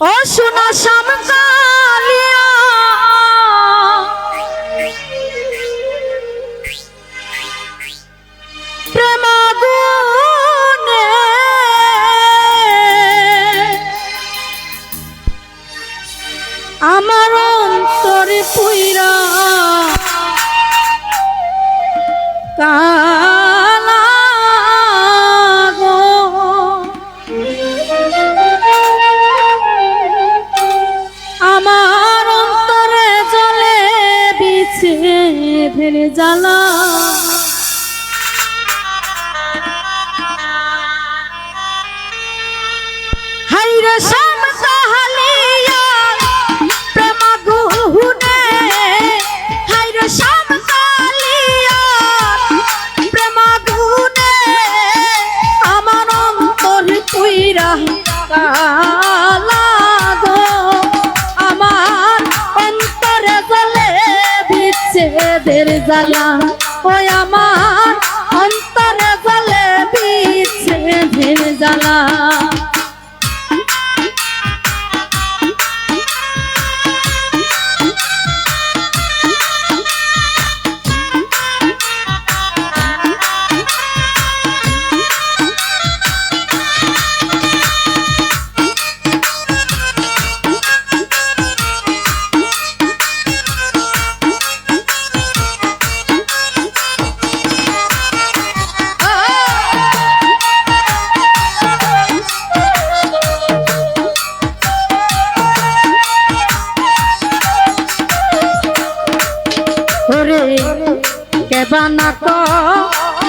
ও শোনা সামকালিয়া। প্রেমাগুনে আমার অন্তরে পুইরা কা ফেলে জ্বালা। হাইরে সা জ্বালা ও আমার অন্তরে জ্বলে বিচ্ছে জ্বালা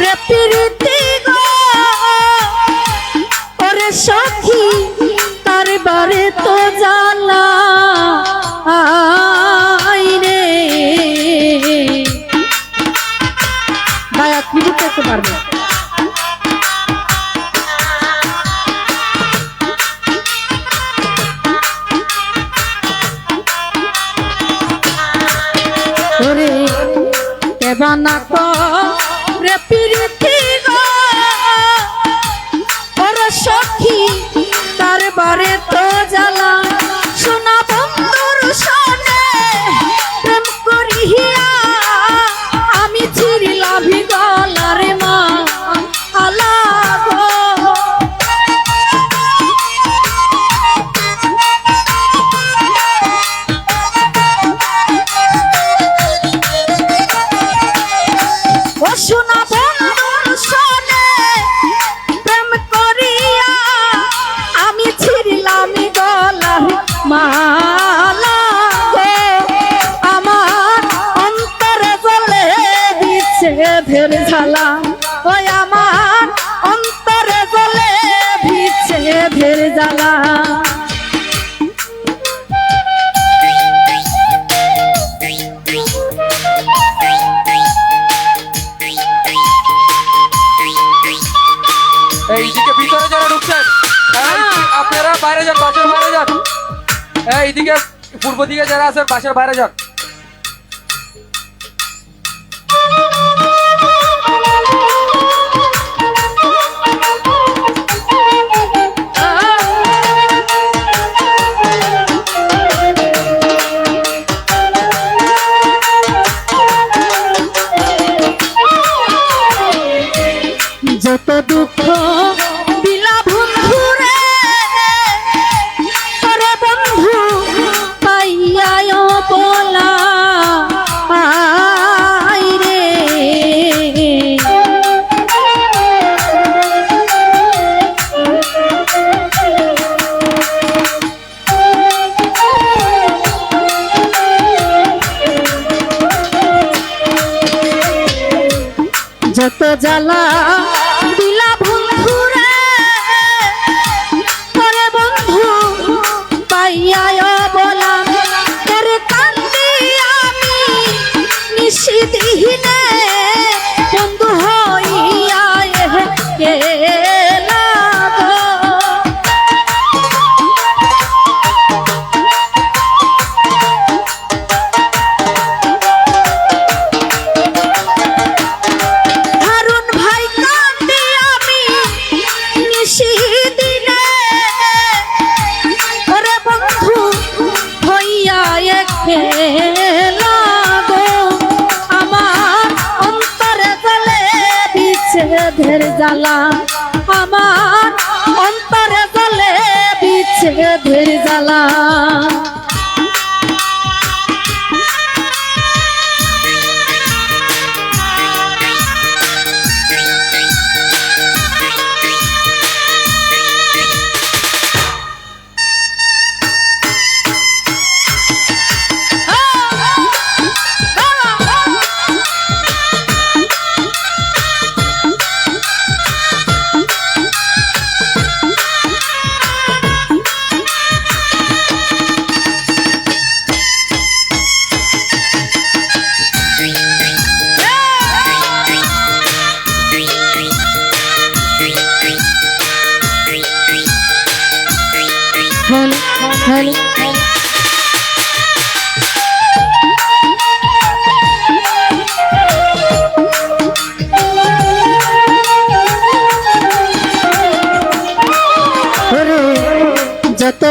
রে প্রীতি গো। ওরে সখী, তার বারে তো জানা আইনে ভাই, আপনি করতে পারবেন। Devana এই এদিকে পূর্ব দিকে যারা আছেন বাসার বাইরে যান জ্বালা বিচ্ছেদের জ্বালা। আমার অন্তরে জ্বলে বিচ্ছেদের জ্বালা।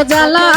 জ্বালা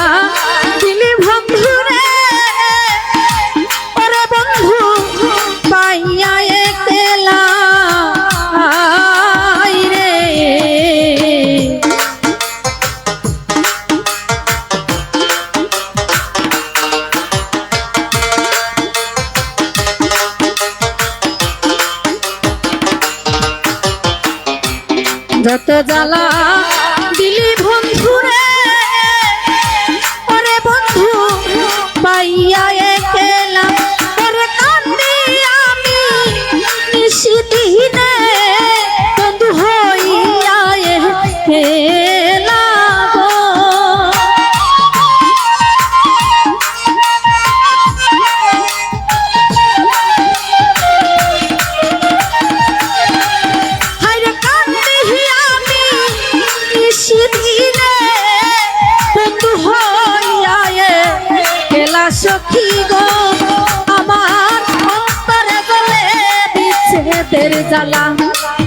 প্রেমের জ্বালা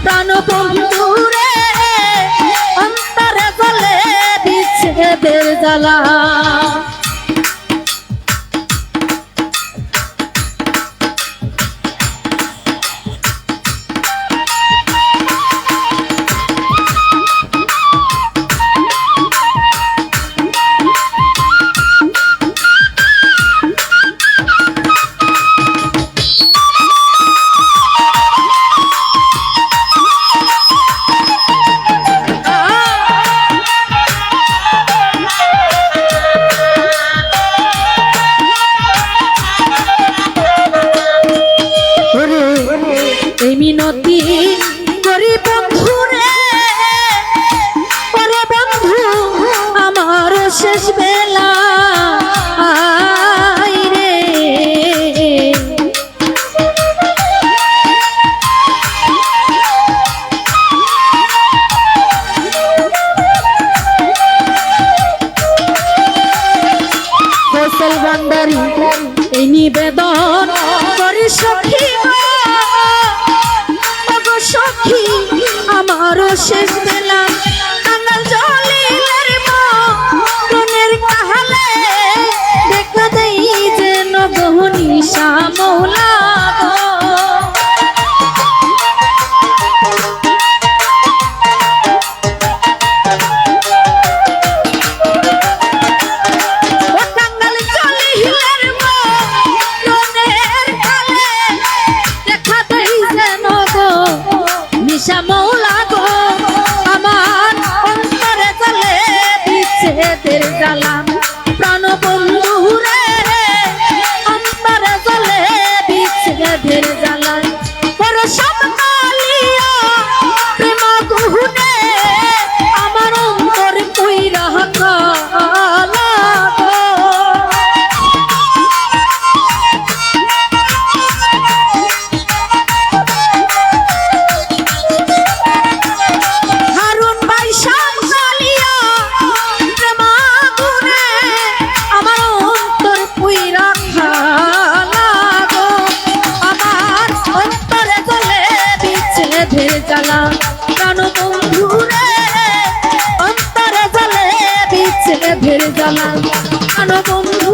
প্রাণ বন্ধুরে অন্তরে চলে বিচ্ছেদের জ্বালা। love. আছে মেঘের জ্বালা আরও বন্ধু